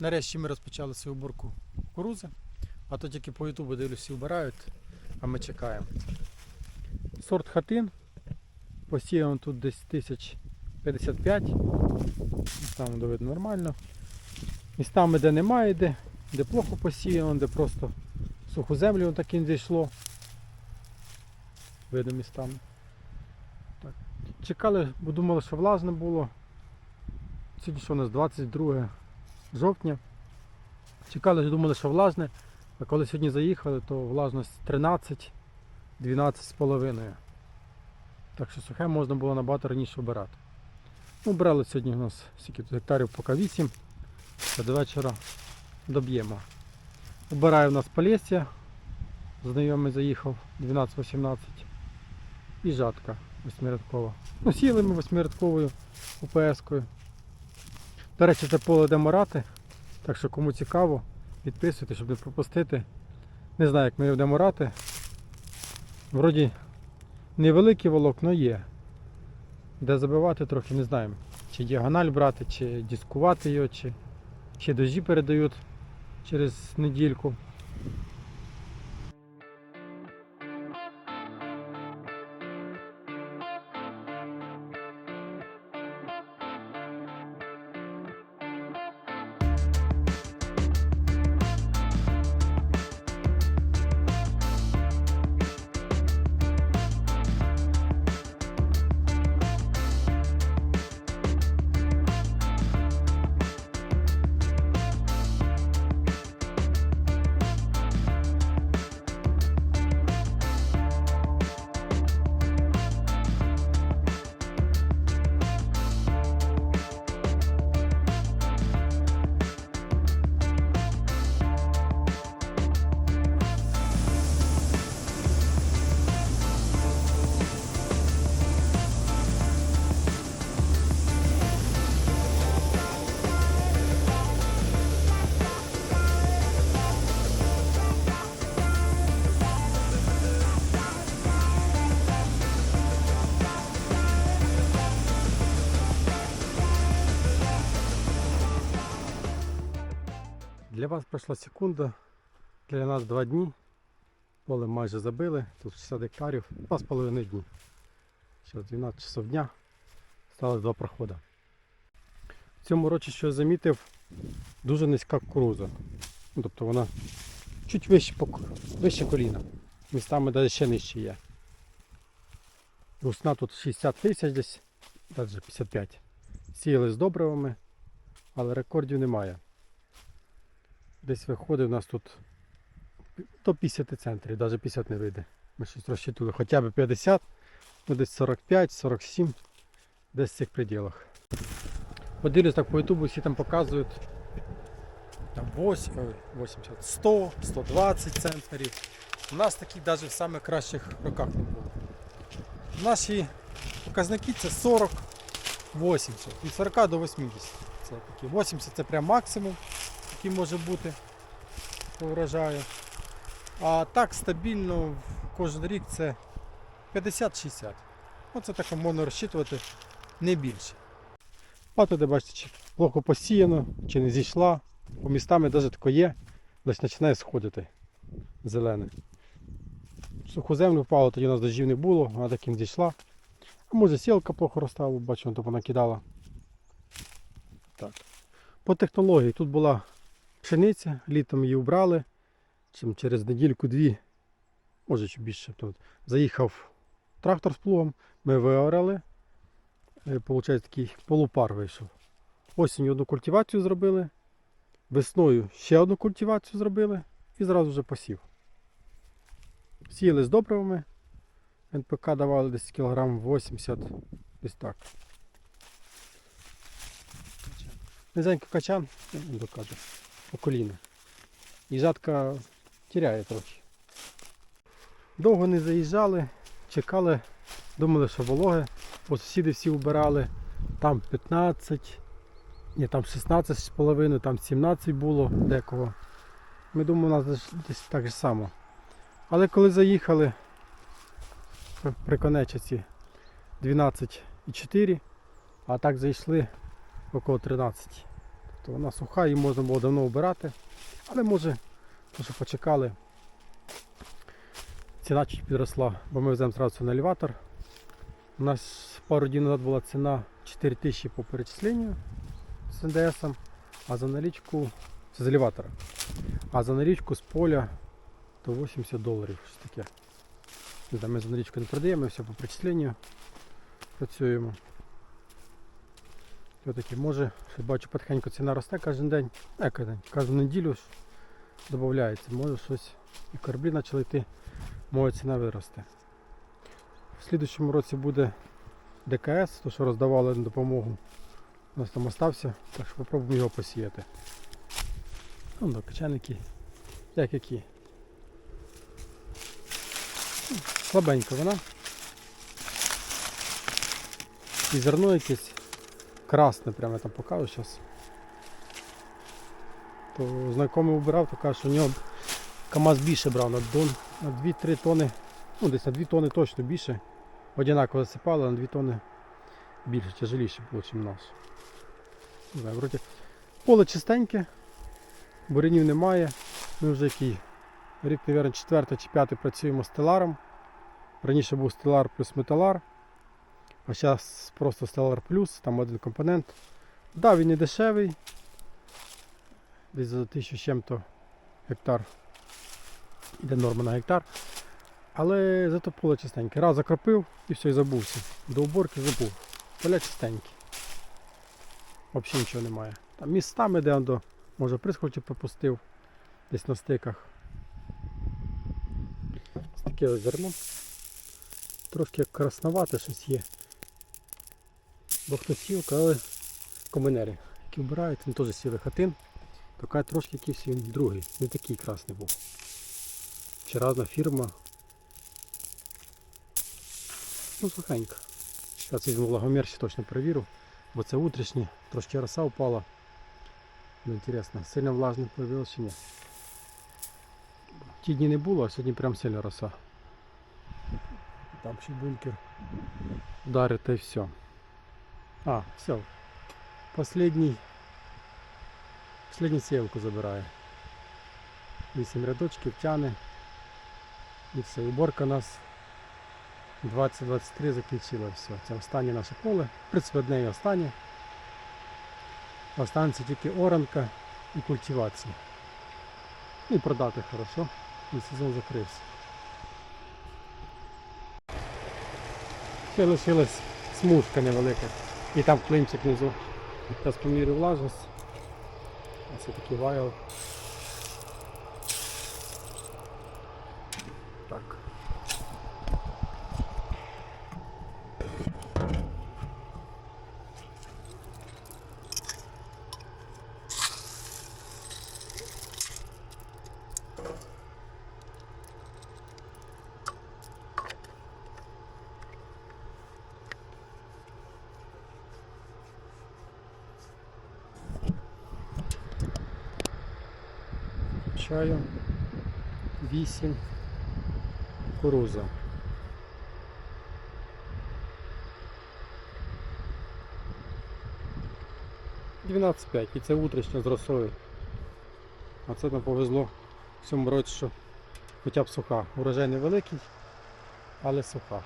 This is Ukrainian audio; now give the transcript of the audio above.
Нарешті ми розпочали свою уборку кукурузи, а то тільки по ютубу дивлюся, вбирають, а ми чекаємо. Сорт хатин. Посіяно тут десь 1055. Там де нормально. Містами, де немає, де, де плохо посіяно, де просто суху землю таким зійшло. Видно містами. Чекали, бо думали, що влажне було. Сьогодні що у нас 22 жовтня. Чекали, думали, що влажне, а коли сьогодні заїхали, то влажність 13, 12 з половиною. Так що сухе можна було набагато раніше обирати. Ну, брали сьогодні у нас скільки тут гектарів поки 8, а до вечора доб'ємо. Обирає у нас Полісся, знайомий заїхав 12-18 і жатка восьмирядкова. Ну, сіли ми восьмирядковою УПС-кою. До речі, це поле де морати. Так що кому цікаво, підписуйтесь, щоб не пропустити. Не знаю, як ми його будемо морати. Вроді невеликий волокно є. Де забивати трохи не знаємо. Чи діагональ брати, чи дискувати його, чи ще дожі передають через недільку. Для вас пройшла секунда, для нас два дні. Поле майже забили, тут 60 гектарів, два з половиною дні. Зараз 12 часов дня, стали два проходи. В цьому році, що я замітив, дуже низька кукуруза. Ну, тобто вона чуть вище, вище коліна. Містами навіть ще нижче є. Русна тут 60 тисяч десь, навіть 55. Сіяли з добривами, але рекордів немає. Десь виходить у нас тут до 50 центрів, навіть 50 не вийде. Ми щось розчитували хоча б 50, ну десь 45, 47, десь в цих пределах. Подивлюсь так по ютубу, всі там показують там 8, 80, 100, 120 центнерів. У нас таких навіть в самих кращих роках не було. Наші показники це 40, 80, від 40 до 80. Це такі 80 це прям максимум який може бути по врожаю. А так стабільно кожен рік це 50-60. Оце так можна розчитувати не більше. А туди бачите, чи плохо посіяно, чи не зійшла. По містами навіть тако є, десь починає сходити зелене. Суху землю впало, тоді у нас дощів не було, вона таким зійшла. А може сілка плохо розстала, бачу, вона кидала. Так. По технології тут була пшениця, літом її вбрали. Чим через недільку-дві, може чи більше. Тут заїхав трактор з плугом, ми виорали. Е, Получається такий полупар вийшов. Осінню одну культивацію зробили, весною ще одну культивацію зробили і зразу вже посів. Сіяли з добривами. НПК давали десь кілограм 80, десь так. Низенько качан, я вам докажу, по коліна. І жатка тіряє трохи. Довго не заїжджали, чекали, думали, що вологе, бо сусіди всі вбирали. Там 15, ні, там 16 з половиною, там 17 було декого. Ми думали, у нас десь- так же само. Але коли заїхали при конечці 12,4, а так зайшли около 13. То вона суха, її можна було давно обирати. Але може, то, почекали. Ціна чуть підросла, бо ми веземо зразу на елеватор. У нас пару днів назад була ціна 4 тисячі по перечисленню з НДС, а за налічку з елеватора. А за налічку з поля то 80 доларів. Щось таке. Ми за налічку не продаємо, ми все по перечисленню працюємо. Ось таки, може, що бачу, потихеньку ціна росте кожен день, е, кожен день, кожну неділю додається. Може щось і кораблі почали йти, може ціна виросте. В слідущому році буде ДКС, то що роздавали на допомогу. У нас там остався, так що попробуємо його посіяти. Ну, да, качальники, як які. Ну, Слабенька вона. І зерно якесь красне, прямо я там покажу зараз. То знайомий убирав, то каже, що у нього КАМАЗ більше брав на дон, на 2-3 тони, ну десь на 2 тони точно більше. Одинаково засипали, на 2 тони більше, тяжеліше було, ніж наш. Не вроді поле чистеньке, бурянів немає. Ми вже який рік, мабуть, четвертий чи п'ятий працюємо з теларом. Раніше був стелар плюс металар, а зараз просто стелар плюс, там один компонент. Да, він не дешевий. Десь за тисячу з чим-то гектар. Іде норма на гектар. Але зато поле чистеньке. Раз закропив і все, і забувся. До уборки забув. Поля чистенькі. Взагалі нічого немає. Там містами, де до, може прискочив пропустив, десь на стиках. Таке ось зерно. Трошки як красновате щось є. Бо хто сів, але комбайнери, які вбирають, він теж сіли хатин. Така трошки якийсь він другий, не такий красний був. Чи разна фірма. Ну, сухенько. Зараз візьму влагомір, ще точно перевірю, бо це утрішнє, трошки роса впала. Ну, інтересно, сильно влажно появилось чи ні. Ті дні не було, а сьогодні прям сильно роса. Там ще бункер ударить й все. А, все. Последній. Последню сівку забирає. Вісім рядочків тяне. І все. Уборка у нас 20-23 закінчила все. Це останнє наше поле. В принципі, одне і останнє. Останеться тільки оранка і культивація. І продати хорошо. І сезон закрився. Ще лишилась смужка невелика. І там клинчик внизу. Зараз помірю влажність. Ось такий вайл. Так. Чаю 8 кукуруза. Дванадцять п'ять і це утрішня з. А це нам повезло в цьому році, що хоча б суха. Урожай невеликий, але суха.